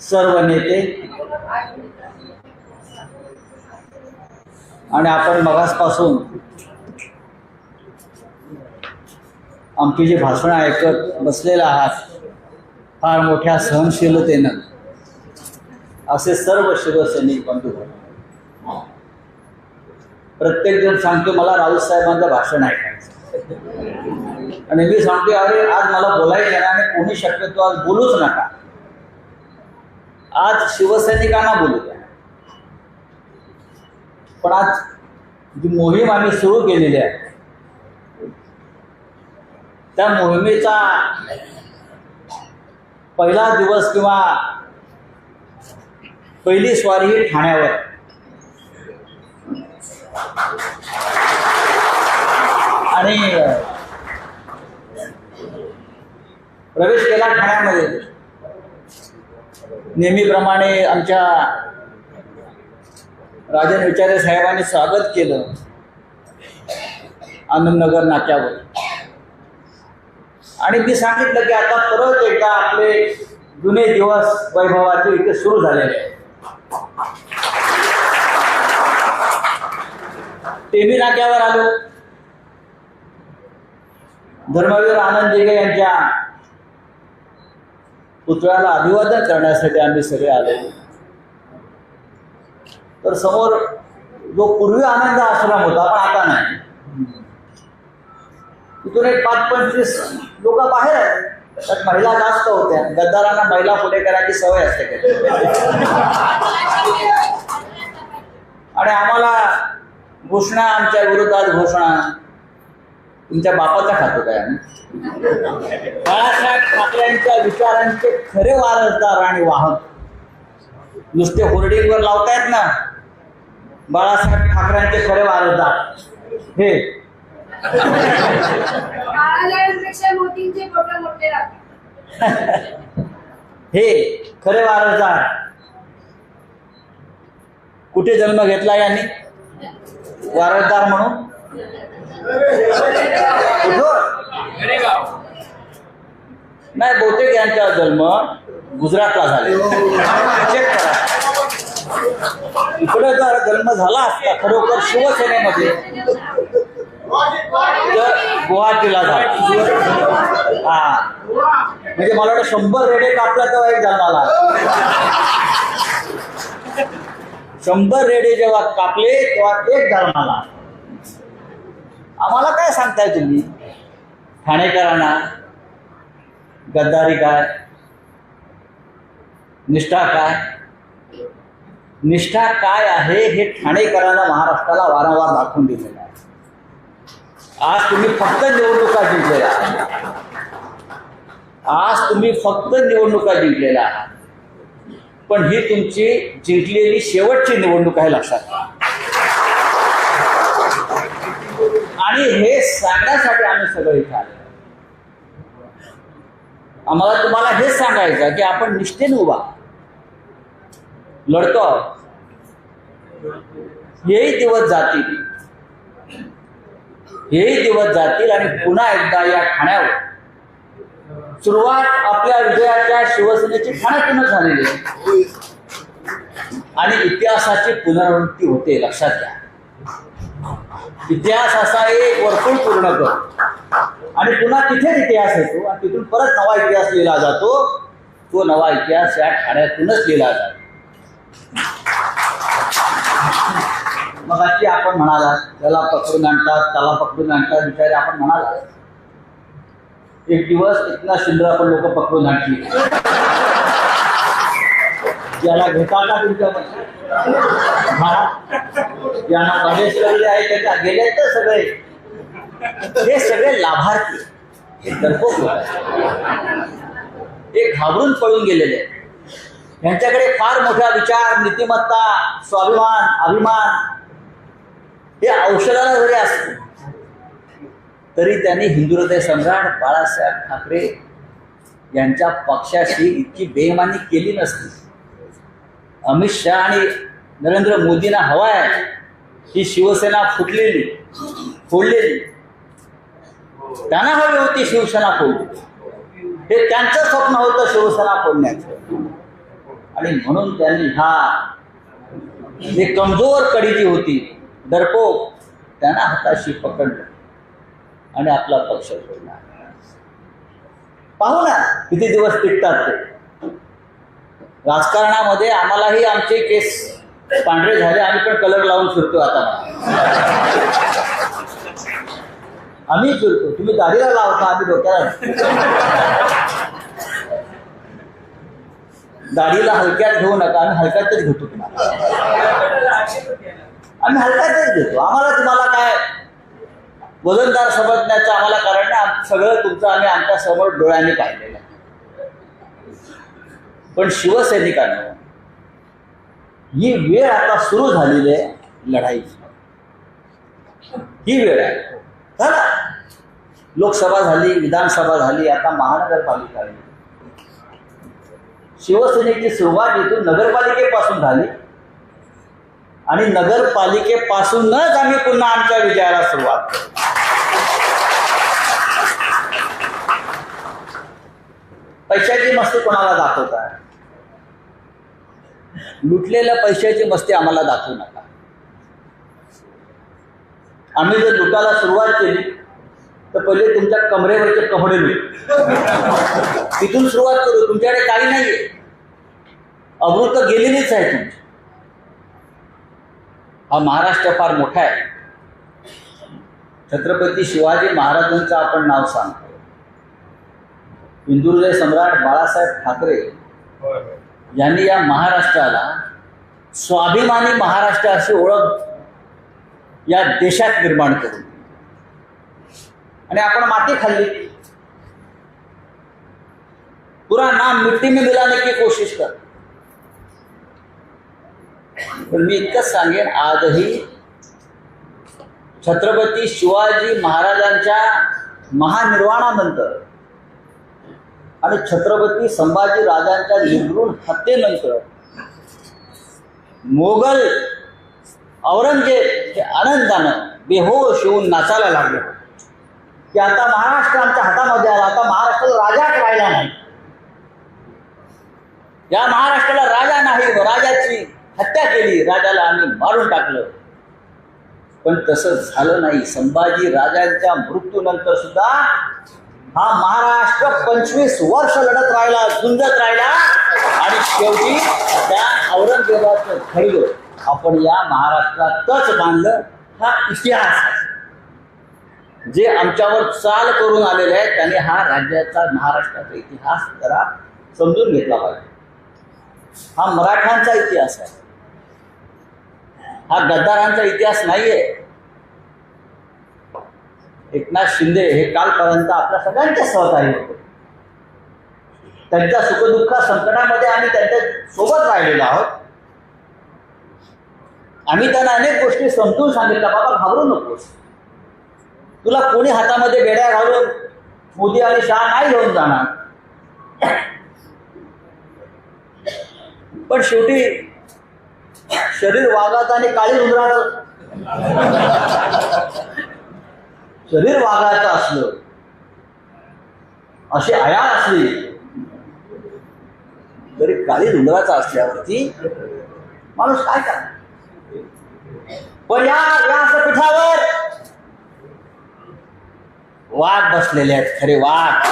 सर्व नेते. आणि आपण मगासपासून आमची जी भाषणं ऐकत बसलेला आहात फार मोठ्या सहनशीलतेनं. असे सर्व शिवसैनिक बंधू. प्रत्येक जण सांगतो मला राऊत साहेबांचं भाषण ऐकायचं. आणि मी सांगते अरे आज मला बोलायचं आहे आणि कोणी शक्यतो आज बोलूच नका. आज शिवसैनिकांना बोलू द्या. पण आज जी मोहीम आम्ही सुरू केलेली आहे त्या मोहिमेचा पहिला दिवस किंवा पहिली स्वारी ही ठाण्यावर. आणि प्रवेश केला ठाण्यामध्ये. नेहमीप्रमाणे आमच्या राजन विचारे साहेबांनी स्वागत केलं. आनंदनगर नाक्यावर. आणि मी सांगितलं की आता परत एकदा आपले जुने दिवस वैभवाचे इथे सुरू झालेले ते टेमी नाक्यावर आलो. धर्मवीर आनंद दिघे यांच्या पुतळ्याला अभिवादन करण्यासाठी आम्ही सगळे आले. तर समोर जो पूर्वी आनंद आश्रम होता पण आता नाही. तिथून एक पाच पंचवीस लोक बाहेर आहेत. त्यात महिला जास्त होत्या. गद्दारांना महिला पुढे करायची सवय असते आणि आम्हाला घोषणा आमच्या विरोधात घोषणा. तुमच्या बापाचा खातो काय आम्ही? बाळासाहेब ठाकरेंच्या विचारांचे खरे वारसदार आणि वाहक. नुसते होर्डिंगवर लावतायत ना. बाळासाहेब ठाकरेंचे खरे वारसदार. हे. हे खरे वारसदार. कुठे जन्म घेतला यांनी? वारसदार म्हणून? नाही बहुतेक यांचा जन्म गुजरातला झाले. चेक करा. इकडे जर जन्म झाला असता खरोखर शिवसेनेमध्ये तर गुवाहाटीला झाला. हा. म्हणजे मला वाटतं शंभर रेडे कापला तेव्हा एक जन्माला शंभर रेडे जेव्हा कापले तेव्हा एक धर्माला आम्हाला काय सांगताय तुम्ही? ठाणेकरांना गद्दारी काय? निष्ठा काय? निष्ठा काय आहे हे ठाणेकरांना महाराष्ट्राला वारंवार दाखवून दिलेलं आहे. आज तुम्ही फक्त निवडणुका जिंकलेल्या आहात. आज तुम्ही फक्त निवडणुका जिंकलेल्या आहात. पण ही तुमची जिंकलेली शेवटची निवडणूक आहे लक्षात घ्या आणि हे सांगण्यासाठी आम्ही सगळं इथे आलो. आम्हाला तुम्हाला हेच सांगायचं की आपण निष्ठेने उभा. लढतो आहोत. हेही दिवस जातील. हेही दिवस जातील आणि पुन्हा एकदा या ठाण्यावर. सुरुवात आपल्या विजयाच्या शिवसेनेची ठाण्यातूनच झालेली आहे. आणि इतिहासाची पुनरावृत्ती होते लक्षात घ्या. इतिहास असा एक वर्तुळ पूर्ण कर आणि पुन्हा तिथेच इतिहास येतो आणि तिथून परत नवा इतिहास लिहिला जातो. तो नवा इतिहास या ठाण्यातूनच लिहिला जातो. मग अशी आपण म्हणाला त्याला पकडून आणतात त्याला पकडून आणतात विचार आपण म्हणाला एक दिवस इतना शिंदे आपण लोक पकडून आणली याला घेता का तुमच्या यांना प्रवेश आहे त्याच्या गेले तर सगळे. हे सगळे लाभार्थी. हे तर हे घाबरून पळून गेलेले आहेत. यांच्याकडे फार मोठा विचार नीतिमत्ता स्वाभिमान अभिमान हे औषधाला जरी असते तरी त्यांनी हिंदू हृदय सम्राट बाळासाहेब ठाकरे यांच्या पक्षाशी इतकी बेमानी केली नसती. अमित शहा आणि नरेंद्र मोदींना हवा आहे ही शिवसेना फुटलेली फोडलेली. त्यांना हवी होती शिवसेना फोडली. हे त्यांचं स्वप्न होतं शिवसेना फोडण्याचं. आणि म्हणून त्यांनी हा जे कमजोर कडी जी होती डरपोक त्यांना हाताशी पकडलं. आणि आपला पक्ष सोडला. पाहू ना किती दिवस टिकतात ते. राजकारणामध्ये आम्हालाही आमचे केस पांढरे झाले आम्ही पण कलर लावून फिरतो आता. आम्ही फिरतो. तुम्ही दाढीला लावता आम्ही डोक्याला दाढीला हलक्यात घेऊ नका आम्ही हलक्यातच घेतो तुम्हाला. आम्ही हलक्यातच घेतो. आम्हाला तुम्हाला काय? वजनदार समजण्याचं आम्हाला कारण नाही. सगळं तुमचं आम्ही आमच्यासमोर डोळ्याने पाहिलेलं पण शिवसैनिकांना ही वेळ आता सुरू झालेली आहे लढाईची. ही वेळ आहे. झाला लोकसभा झाली विधानसभा झाली आता महानगरपालिका आली शिवसेनेची सुरुवात इथून नगरपालिकेपासून झाली. आणि नगरपालिकेपासूनच आम्ही पुन्हा आमच्या विजयाला सुरुवात पैशाची मस्ती कोणाला दाखवत आहे? लुटलेल्या पैशाची मस्ती आम्हाला दाखवू नका. आम्ही जर लुटायला सुरुवात केली तर पहिले तुमच्या कमरेवरचे कपडे मिळेल. तिथून सुरुवात करू तुमच्याकडे काही नाहीये. अमृत गेलेलीच आहे तुमची. हा महाराष्ट्र फार मोठा आहे. छत्रपती शिवाजी महाराजांचं आपण नाव सांगतो. हिंदुहृदय सम्राट बाळासाहेब ठाकरे यांनी या महाराष्ट्राला स्वाभिमानी महाराष्ट्र अशी ओळख या देशात निर्माण करून. आणि आपण माती खाल्ली. पुरा नाम मिट्टी में मिलाने की कोशिश कर. पण मी इतकंच सांगेन आजही छत्रपती शिवाजी महाराजांच्या महानिर्वाणानंतर आणि छत्रपती संभाजी राजांच्या निर्घृण हत्येनंतर मोगल औरंगजेब हे आनंदानं बेहोश होऊन नाचायला लागले. की आता महाराष्ट्र आमच्या हातामध्ये आला आता महाराष्ट्राला राजाच राहिला नाही. या महाराष्ट्राला राजा नाही राजाची हत्या केली राजाला आम्ही मारून टाकलं. पण तसं झालं नाही. संभाजी राजांच्या मृत्यूनंतर सुद्धा हा महाराष्ट्र पंचवीस वर्ष लढत राहिला झुंजत राहिला. आणि शेवटी त्या औरंगजेबाचं खडलं आपण या महाराष्ट्रातच बांधलं हा इतिहास आहे. जे आमच्यावर चाल करून आलेले आहेत त्यांनी हा राज्याचा महाराष्ट्राचा इतिहास जरा समजून घेतला पाहिजे. हा मराठ्यांचा इतिहास आहे. हा गद्दारांचा इतिहास नाहीये. एकनाथ शिंदे हे कालपर्यंत आपल्या सगळ्यांचे सहकारी होते. त्यांच्या सुखदुःख संकटामध्ये आम्ही त्यांच्यासोबत राहिलेलो आहोत. आम्ही त्यांना अनेक गोष्टी समजून सांगितल्या बाबा घाबरू नकोस. तुला कोणी हातामध्ये बेड्या घालून मोदी आणि शाह नाही घेऊन जाणार. पण शेवटी शरीर वाघात आणि काळी उंदराचं शरीर वागायचं असलं अशी आयाळ असली तरी काळी उंदराचा असल्यावरती माणूस काय करणार? पण या व्यासपीठावर वाघ बसलेले आहेत खरे वाघ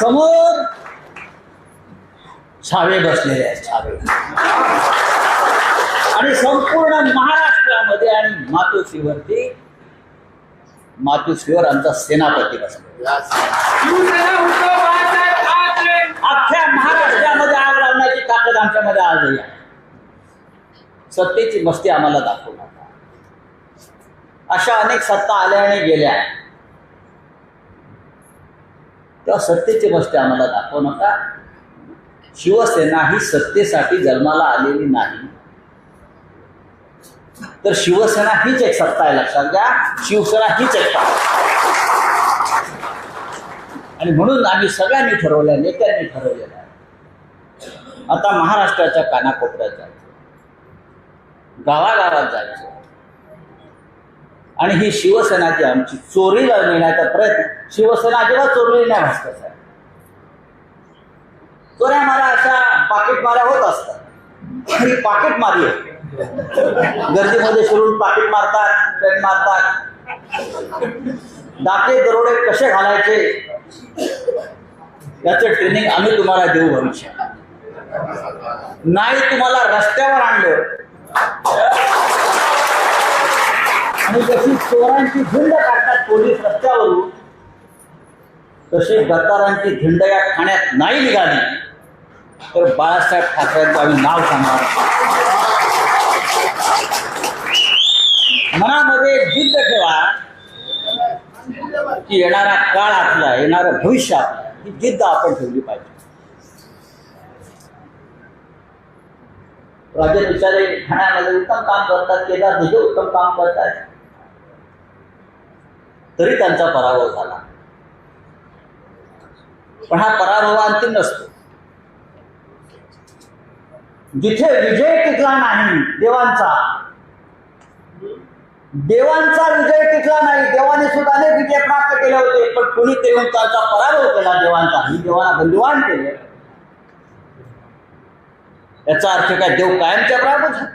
समोर छावे बसलेले आहेत छावे. आणि संपूर्ण महाराष्ट्रामध्ये आणि मातोश्रीवरती मातोश्रीवर आमचा सेनापती बसला. अख्ख्या महाराष्ट्रामध्ये आग लावण्याची ताकद आमच्यामध्ये आजही आहे. सत्तेची मस्ती आम्हाला दाखवू नका अशा अनेक सत्ता आल्या आणि गेल्या. तेव्हा सत्तेची मस्ती आम्हाला दाखवू नका शिवसेना ही सत्तेसाठी जन्माला आलेली नाही. तर शिवसेना हीच एक सत्ता आहे लक्षात घ्या. शिवसेना हीच एक आणि म्हणून आम्ही सगळ्यांनी ठरवलं नेत्यांनी ठरवलेलं आहे. आता महाराष्ट्राच्या कानाकोपऱ्यात जायचं. गावागावात जायचं. आणि ही शिवसेना जी आमची चोरीला नेण्याचा प्रयत्न. शिवसेना अजिबात चोरलेली नाही भास्कर साहेब चोऱ्या मला अशा पाकिट माऱ्या होत असतात. ही पाकिट मारी आहे गर्दीमध्ये शिरून पाकिट मारतात पेन मारतात. डाके दरोडे कसे घालायचे? याचं ट्रेनिंग आम्ही तुम्हाला देऊ भविष्यात. नाही तुम्हाला रस्त्यावर आणलं. आणि जशी चोरांची झुंड काढतात पोलीस रस्त्यावरून तशी गद्दारांची झुंड या ठाण्यात नाही निघाली. तर बाळासाहेब ठाकरेंचं आम्ही नाव सांगणार मनामध्ये जिद्द ठेवा की येणारा काळ आपला येणारं भविष्य आपलं ही जिद्द आपण ठेवली पाहिजे. राजे बिचारे ठाण्यामध्ये उत्तम काम करतात केदार दिघे उत्तम काम करतात. तरी त्यांचा पराभव झाला. पण हा पराभव अंतिम नसतो. जिथे विजय टिकला नाही देवांचा देवांचा विजय टिकला नाही. देवाने सुद्धा अनेक विजय प्राप्त केले होते पण कोणी येऊन पराभव केला देवांचा? ही देवाला बंधुवान केले. याचा अर्थ काय? देव कायमच्या प्राप्त झाला.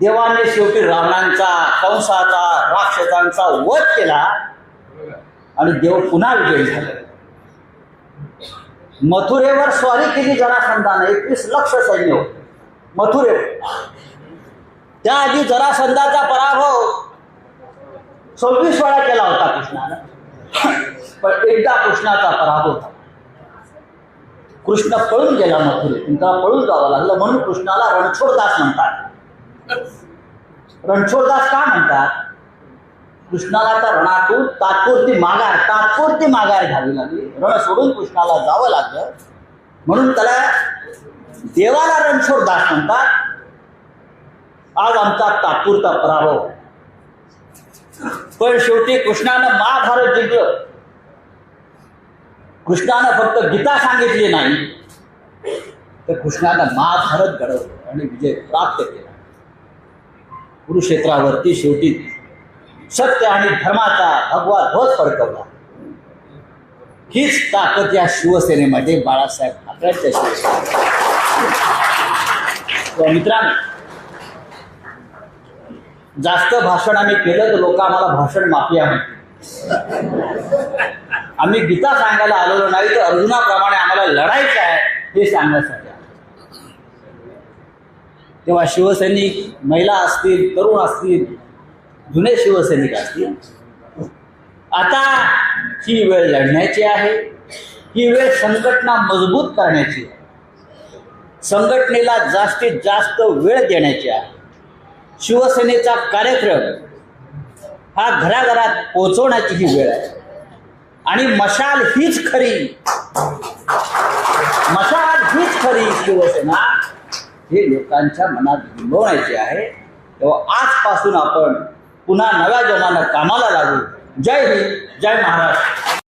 देवाने शेवटी रावणांचा कंसाचा राक्षसांचा वध केला. आणि देव पुन्हा विजयी झाले. मथुरेवर स्वारी केली जरासंधाने. एकवीस लक्ष सैन्य होते. मथुरेवर त्याआधी जरासंधाचा पराभव सव्वीस वेळा केला होता कृष्णानं. पण एकदा कृष्णाचा पराभव होता कृष्ण पळून गेला मथुरेतून त्याला पळून जावं लागलं म्हणून कृष्णाला रणछोडदास म्हणतात. रणछोडदास का म्हणतात? कृष्णाला त्या रणातून तात्पुरती माघार तात्पुरती माघार घ्यावी लागली. रण सोडून कृष्णाला जावं लागलं. म्हणून त्याला देवाला रणछोडदास म्हणतात. आज आमचा तात्पुरता पराभव. पण शेवटी कृष्णानं महाभारत जिंकलं. कृष्णानं फक्त गीता सांगितली नाही. तर कृष्णानं महाभारत घडवलं आणि विजय प्राप्त केला. कुरुक्षेत्रावरती शेवटी सत्य आणि धर्माचा भगवा ध्वज फडकवला. हीच ताकद या शिवसेनेमध्ये बाळासाहेब ठाकरेंच्या शिवसेने मित्रांनो जास्त भाषण आम्ही केलं तर लोक आम्हाला भाषण माफिया म्हणतील. आम्ही गीता सांगायला आलेलो नाही तर अर्जुनाप्रमाणे आम्हाला लढायचं आहे हे सांगण्यासाठी तेव्हा शिवसैनिक महिला असतील तरुण असतील जुने शिवसैनिक असतील. आता ही वेळ लढण्याची आहे. ही वेळ संघटना मजबूत करण्याची आहे. संघटनेला जास्तीत जास्त वेळ देण्याची आहे. शिवसेनेचा कार्यक्रम हा घराघरात पोचवण्याची ही वेळ आहे. आणि मशाल हीच खरी. मशाल हीच खरी शिवसेना. हे लोकांच्या मनात बिंबवण्याची आहे. तेव्हा आजपासून आपण पुन्हा नव्या जमानं कामाला लागू. जय हिंद जय महाराष्ट्र.